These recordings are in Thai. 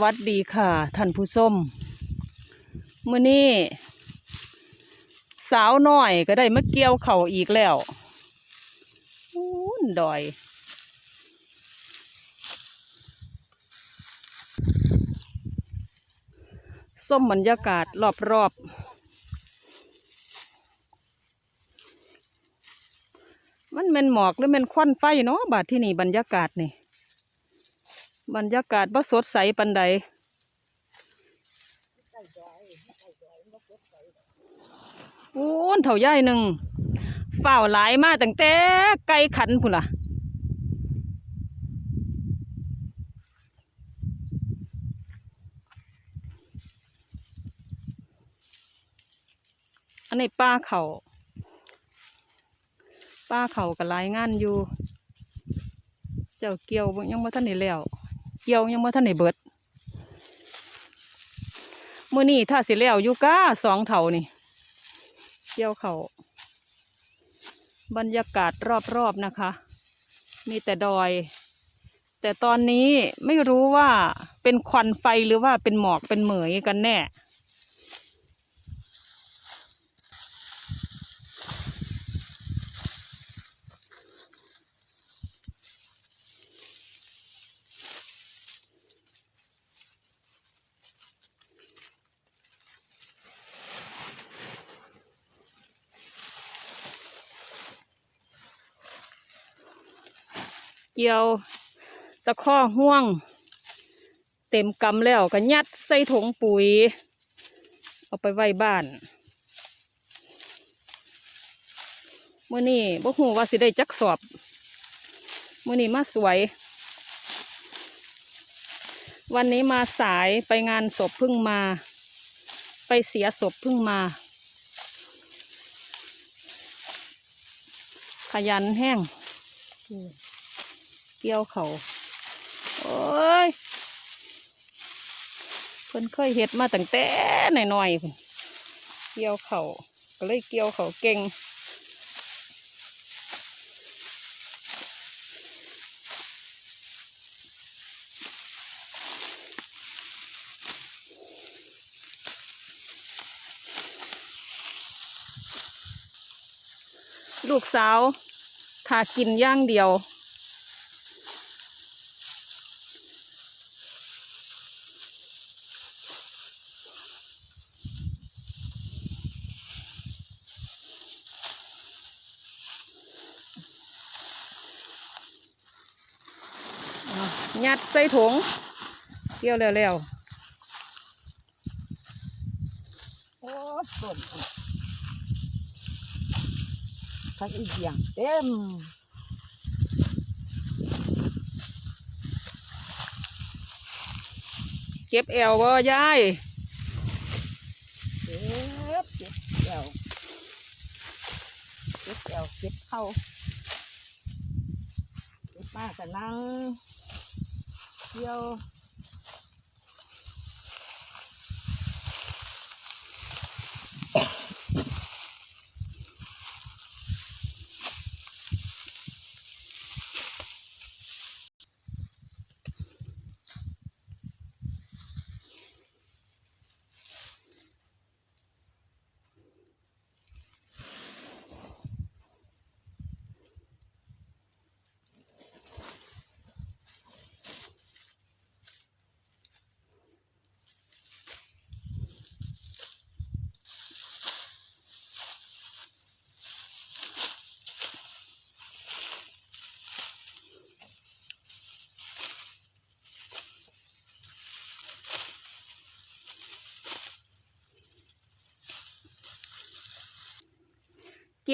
วัสดีค่ะท่านผู้ชมมื้อนี้ สาวน้อยก็ได้มาเกี่ยวเข่าอีกแล้วอู้นดอย ส้มบรรยากาศรอบๆมันเป็นหมอกหรือเป็นควันไฟเนาะบาดที่นี่บรรยากาศนี่ บรรยากาศบ่สดใสปันใดโอ้นเถ่าย่ายหนึ่งฝ้าวหลายมาตั้งแต่ไกลขันพุ่นล่ะอันนี้ป้าเขาป้าเขากับรายงานอยู่ เจ้าเกี่ยวยังบ่ทันได้แล้ว กี่ยวยังบ่ทันได้เบิดเมื่อนี้ถ้าสิแล้วอยู่ก้าสองเถานี่เกี่ยวเขาบรรยากาศรอบๆนะคะ มีแต่ดอย แต่ตอนนี้ไม่รู้ว่าเป็นควันไฟหรือว่าเป็นหมอกเป็นเหมยกันแน่ กี่ยว ตะข้อห่วง เต็มกำแล้วก็ยัดใส่ถุงปุ๋ย เอาไปไว้บ้านเมื่อนี้บ่ฮู้ว่าสิได้จักสอบเมื่อนี้มาสวย วันนี้มาสายไปงานศพเพิ่งมา ไปเสียศพเพิ่งมา ขยันแห้ง เกี่ยวเขาโอ้ยเพิ่นเคยเฮ็ดมาตั้งแต่น้อยๆเกี่ยวเขาก็เลยเกี่ยวเขาเก่งลูกสาวถากินย่างเดียว ยัดใส่ถุงเกี่ยวแล้วโอ้ต้นทั้งอีเสียงเต็มเก็บแอวบ่ยายเก็บเก็บแอวเก็บแอวเก็บเข้าเก็บมากกันนั่ง เ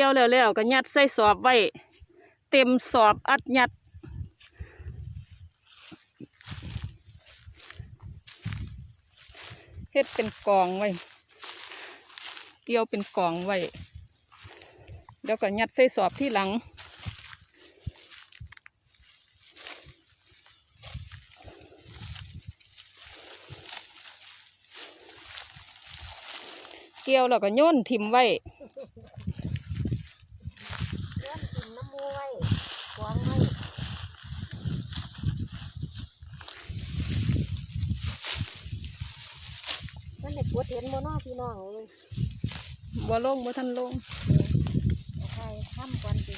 กี่ยวแล้วแล้วก็ยัดใส่สอบไว้ เต็มสอบอัดยัด เฮ็ดเป็นกองไว้ เกี่ยวเป็นกองไว้ แล้วก็ยัดใส่สอบที่หลังเกี่ยวแล้วก็โยนทิมไว้ เล่นกินน้ำมูไว้กวางไว้ ปวดเห็นบ่เนาะพี่น้องเอ้ย บ่ลงบ่ทันลงเอาใครทำก่อนดิ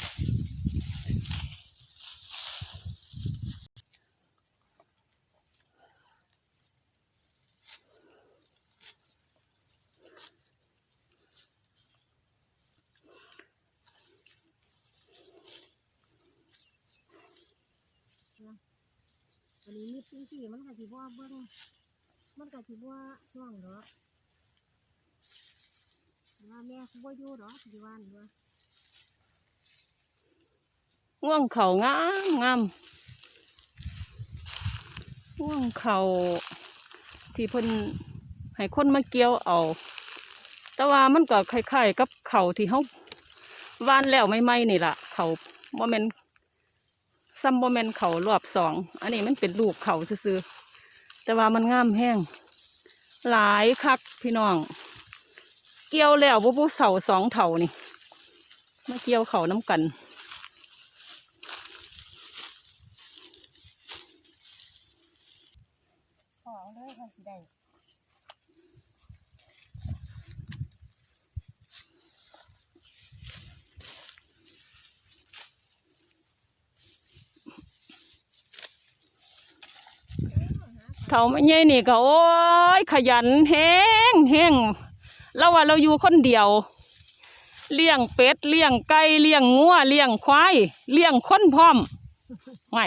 อันนี้มีดจริงๆมันก็สิบ่เบิ่งมันก็สิบ่ช่วงดอก ว่าแม่สิบ่อยู่ดอกสิว่ามว่าง่วงเขางามงามง่วงเขาที่เพิ่นให้คนมาเกี่ยวเอา แต่ว่ามันก็คล้ายๆกับเขาที่เฮาว่านแล้วไม่ไหมนี่ล่ะ เขาบ่แมนซ้ำบ่แมนเขารอบสอง อันนี้มันเป็นลูกเขาซื่อแต่ว่ามันงามแห้งหลายคักพี่น้อง เกี่ยวแล้วบ่ผู้เสาสองเท่านี่มาเกี่ยวเขาน้ำกันขอเอาเลยค่ะสิได้เท่าไม่ใหญ่นี่ก็โอ้ยขยันแห้งแห้ง เราว่าเราอยู่คนเดียว เลี้ยงเป็ดเลี้ยงไก่เลี้ยงงัวเลี้ยงควายเลี้ยงคนพร้อมไม่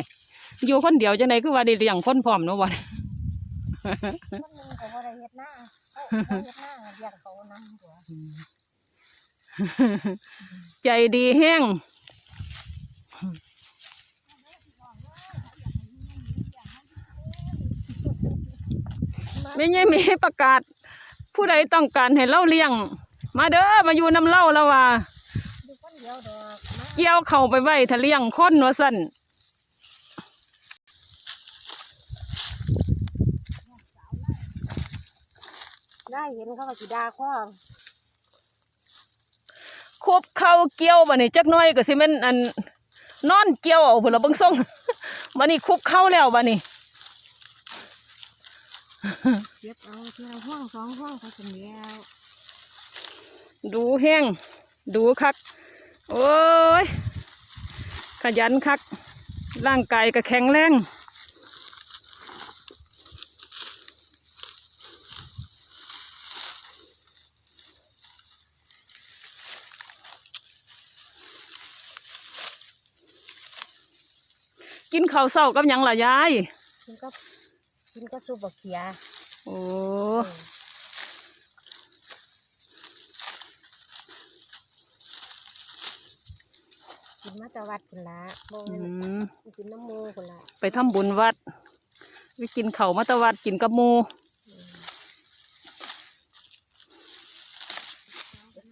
อยู่คนเดียวจังไดคือว่าได้เลี้ยงคนพร้อมเนาะวะคนใจดีแห้งไม่ใช่มีประกาศ ผู้ใดต้องการให้เล่าเลี้ยง มาเด้อมาอยู่น้ำเล่าแล้วว่าอยู่คนเดียวดอกมาเกี่ยวเข้าไปไว้ทะเลี้ยงคนว่าสั่นได้เห็นเขาก็สิด่าข้อคุบเข้าเกี่ยวบัดนี้จักหน้อยก็สิแม่นอันนอนเกี่ยวเอาพุ่นละเบิ่งส่งบัดนี้คุบเข้าแล้วบัดนี้ เก็บเอาทีละห้องสองห้องเขาสิแล้วดูแห้งดูคัก โอ้ย ขยันคัก ร่างกายก็แข็งแรงกินข้าวเศร้ากับหยังล่ะยายกินก็ กินก็ซุปบักเขียโอ้กินมาแตะวัดพุ่นละบ่อืแม่นมกินน้ำมูพุ่นละไปทำบุญวัดไปกินเขาวมาตะวัดกินกับหมู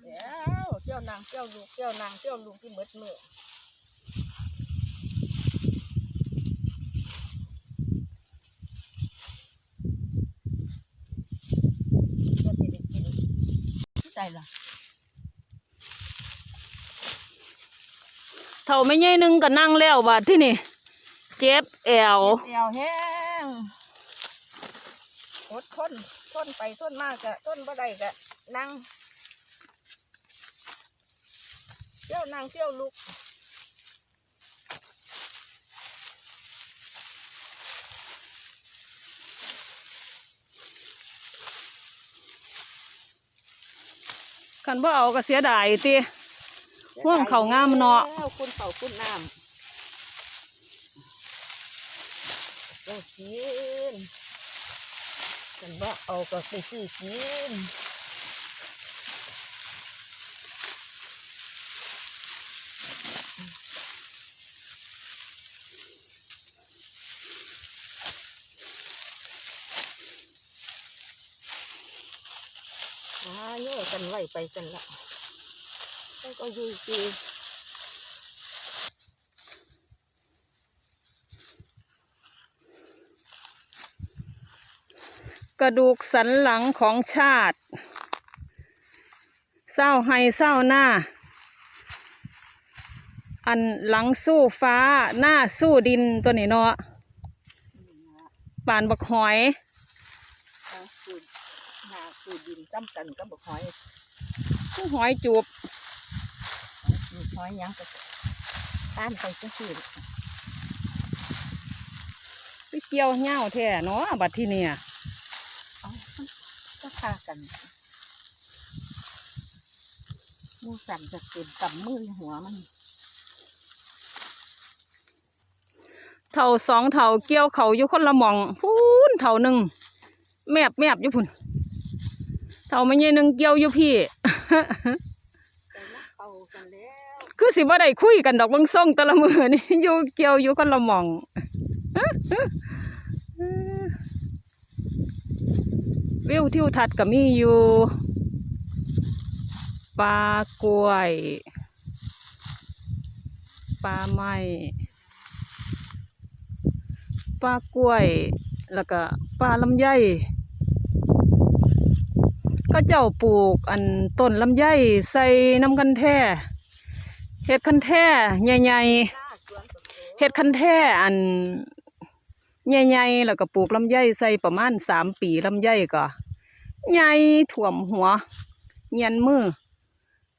แล้วเจ้านางเจ้าลูกเจ้านางเจ้าลูกที่หมดมือก็สิได้กิน ที่ละเท่าไม่ใหญ่นึงก็นั่งแล้วบาดที่นี่ เจ็บแอวเอวแห้งอดทนทนไปทนมากกะทนบ่ได้กะนั่งเที่ยวนั่งเที่ยวลุก คันบ่เอาก็เสียดายติห่วงเขางามเนาะแล้วคุณเขาคุณน้ำต้องกินฉันว่าเอาก็ไปซื้อกิน อ่าเยอะกัน ไปกันละแล้วก็อยูดีกระดูกสันหลังของชาติ เศร้าให้เศร้าหน้า อันหลังสู้ฟ้าหน้าสู้ดินตัวนี้เนาะปานบักหอยทางสูดหนาสูดดิจำกันก็บอกหอย หอยจูบหอยหอยหยังก็ต้านไปจังซี่ไปเกี่ยวเหง้าแท้เนาะบัดที่เนี่ยเอามันก็พากันหมูสั่นจะเต็มกำมือหัวมันเท่าสองเท่าเกี่ยวเขาอยู่คนละหมองพูนเท่าหนึ่งแมบแมบอยู่พุ่น เท่าไม่ใช่หนึ่งเกี่ยวอยู่พี่แต่ละเข้ากันแล้วคือสิว่าได้คุยกันดอกเบางส่งแต่ละมือนี่อยู่เกี่ยวอยู่คนละหมองวิวทิวทัศน์ก็มีอยู่ปลากล้วยปลาไม้ปลากล้วย แล้วก็ปลาลำไย ก็เจ้าปลูกอันต้นลำไยใส่น้ำกันแท่เห็ดคันแท่ใหญ่ๆเฮ็ดคันแท่อันใหญ่ๆแล้วก็ปลูกลำไยใส่ประมาณสามปีลำไยก็ใหญ่ถ่วมหัวเงียนมือ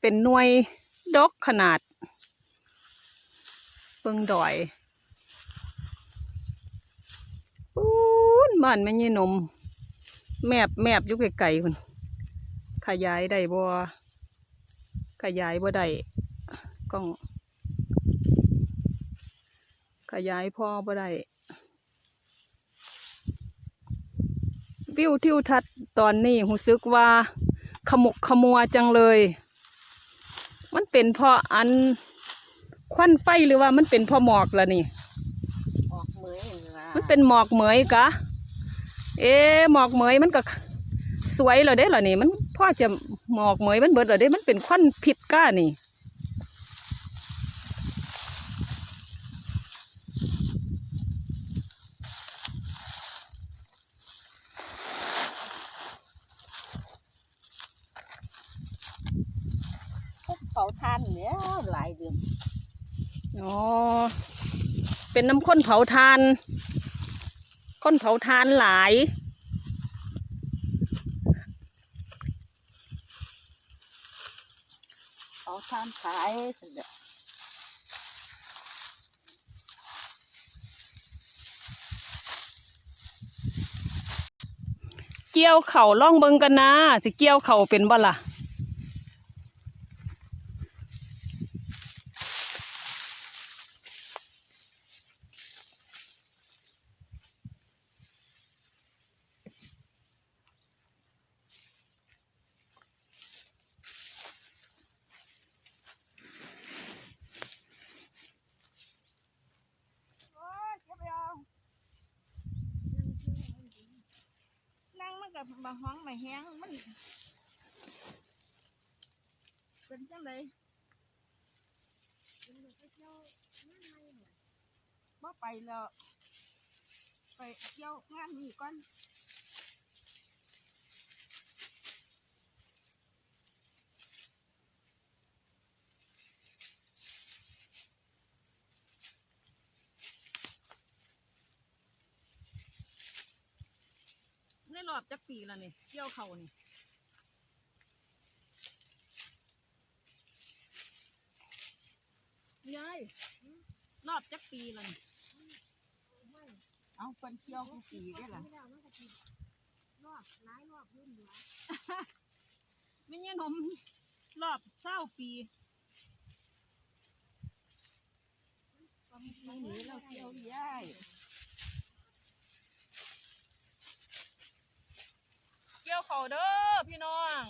เป็นหน่วยดอกขนาดเบิ่งดอยปูนบ้านแม่ยี่นม แมบแมบยู่ไกลๆคุณ ขยายได้บ่ขยายบ่ได้กล้อง ขยายพอบ่ได้วิวทิวทัศน์ตอนนี้รู้สึกว่า ขมุกขมัวจังเลย มันเป็นเพราะอันควันไฟหรือว่ามันเป็นเพราะหมอกละนี่ออกเหมยนี่ล่ะมันเป็นหมอกเหมยกะ เอ๊ะหมอกเหมยมันก็สวยแล้วเด้ล่ะนี่มัน พ่อจะหมอกเหมยมันเบิดแล้วเด้มันเป็นควันพิษก้านี่พวกเผาทานเนี่ยหลายเดือนอ๋อ เป็นน้ำข้นเผาทาน ข้นเผาทานหลาย เผาทาน ขายสุดเด้อเกี่ยวเข่าล่องเบิงกันนะสิเกี่ยวเข่าเป็นบ่ล่ะ โอ้ยเก็บไปเอานั่งมัน กับมาห้องมาแห้งมันเป็นจังไดบ่ไปแล้วไปเที่ยวงานนี้ก่อน อบจักปีแล้วนี่เกี่ยวเข่านี่ยายรอบจักปีแล้วนี่เอาเป็นเที่ยวกูปีได้ล่ะไม่เงี้ยนมรอบเศร้าปีไม่หนีเราเที่ยวย้าย เกี่ยวเข่าเด้อพี่น้อง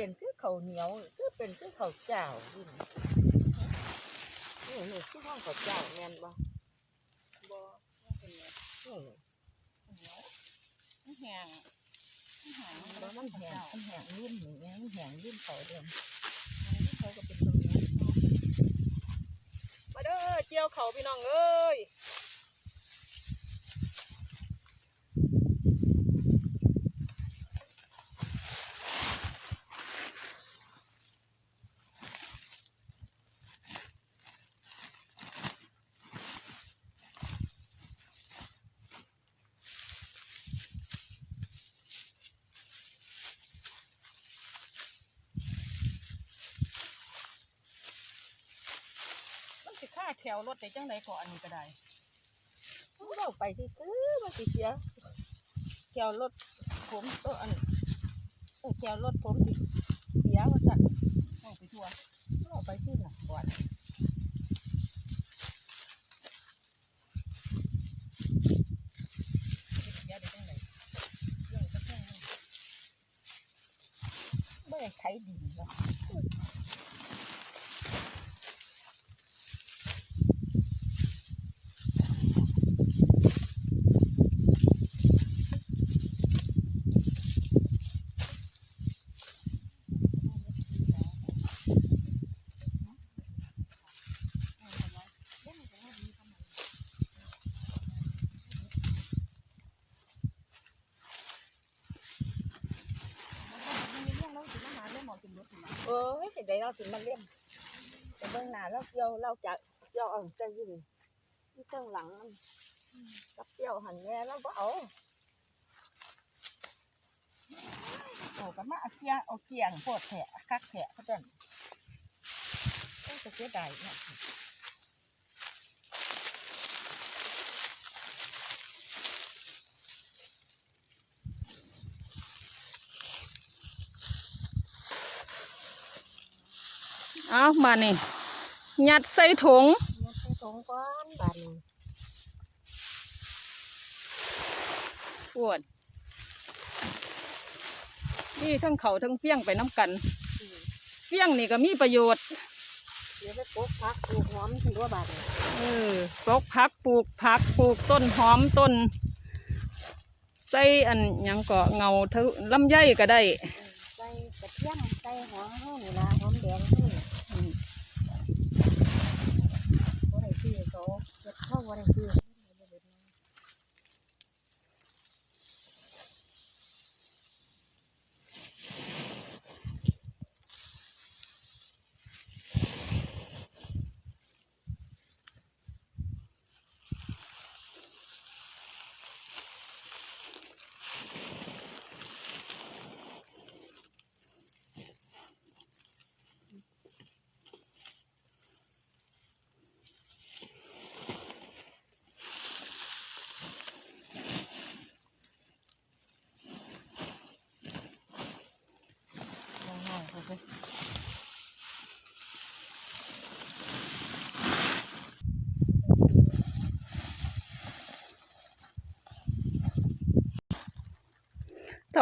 เป็นคือเขาเหนียวคือเป็นคือเขาเจ้านี่นี่นี่คือห้องเขาเจ้าแมนบ่บ่เป็นแม่นี่มันแห้งมันแห้งมันแห้งมันแห้งรุ่มอย่างเงี้ยมันแห้งรุ่มเขาเดิมเขาก็เป็นตรงนี้มาเด้อเจียวเขาพี่น้องเอ้ย แถวรถได้จังไดก่อนอันนี้ก็ได้มันเอาไปที่ซื้อมันสิเสียแก้วรถผมตัวอันเออแก้วรถผมสิเสียว่าสั่นเอาไปทั่วเอาไปที่หลังก่อนสิเสียได้จังไดเรื่องจะแพงไม่ได้ไถดินหรอก เออสิได้เราสิมาเล่มแต่เบื้องหน้าเราเกี่ ยวเราจะเกี่ยวเอาใจอยู่ที่เบื้องหลังมันกับเกี่ยวหันแม่เราก็เอาโอ้ก็มาเอาเกียงเอาเกียงโพดแถะคักแถะเขาเดินต้องจะเสียดายเนี่ยเอามานี่ ยัดใส่ถุงมันไปตรงก้อนบานนี้ปวดนี่ทั้งเขาทั้งเฟี้ยงไปน้ำกันเฟี้ยงนี่ก็มีประโยชน์เดี๋ยวไปปลูกผักปลูกหอมถึงว่าบานนี้เออปลูกผักปลูกผักปลูกต้นหอมต้นใส่อันหยังก็เงาเทาลำไยก็ได้ใส่กระเทียมใส่หอมเฮานี่ล่ะหอมแดงเฮานี่ อืม บ่ได้ซื้อเขา เฮ็ดเข้าบ่ได้ซื้อน้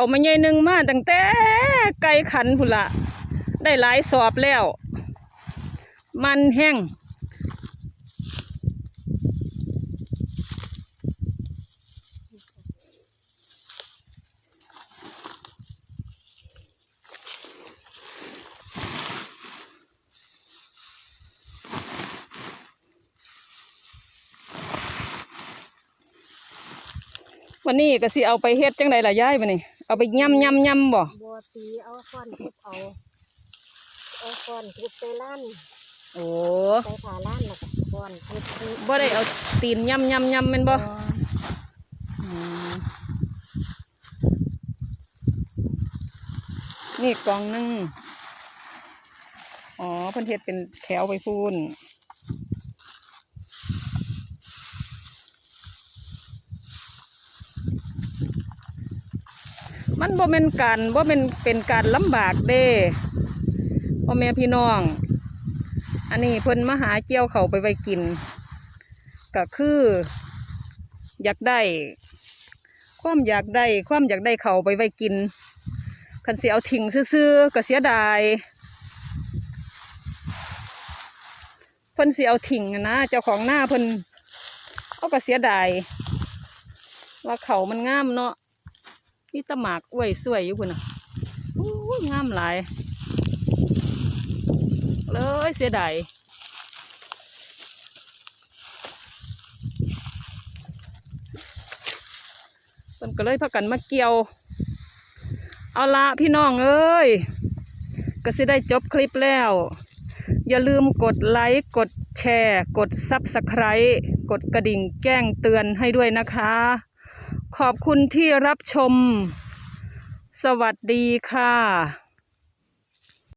ามาใหญ่หนึ่งมาตั้งแต่ไก่ขันพุละได้หลายสอบแล้ว มันแห้งวันนี้ก็สิเอาไปเฮ็ดจังไดล่ะยายบัดนี้ เอาไปย่ำย่ำย่ำบ่บัวตีเอาค้อนทุบเอาเอาค้อนทุบใส่ล้านโอ้ใส่ผ้าล้านแล้วก็ค้อนทุบทุบบ่ได้เอาตีนย่ำย่ำย่ำแม่นบ่อืมนี่กล่องหนึงอ๋อเพิ่นเฮ็ดเป็นแถวไปพูน มันบ่แม่นการบ่แม่นเป็นการลำบากเด้พ่อแม่พี่น้อง อันนี้เพิ่นมาหาเจียวเขาไปไว้กิน ก็คือ อยากได้ ความอยากได้ ความอยากได้เขาไปไว้กินคันเสียเอาทิ้งซื่อๆก็เสียดายเพิ่นเสียเอาทิ้งนะเจ้าของหน้าเพิ่นเอาก็เสียดายว่าเขามันงามเนาะ มีแตะหมากอ้วยสวยอยู่พุ่นน่ะอู้ยงามหลาย เลยเสียดายเพิ่นก็เลยพากันมาเกี่ยว เอาละพี่น้องเอ้ย ก็สิได้จบคลิปแล้ว อย่าลืมกดไลค์ กดแชร์ กดซับสไคร b ์กดกระดิ่งแจ้งเตือนให้ด้วยนะคะ ขอบคุณที่รับชม สวัสดีค่ะ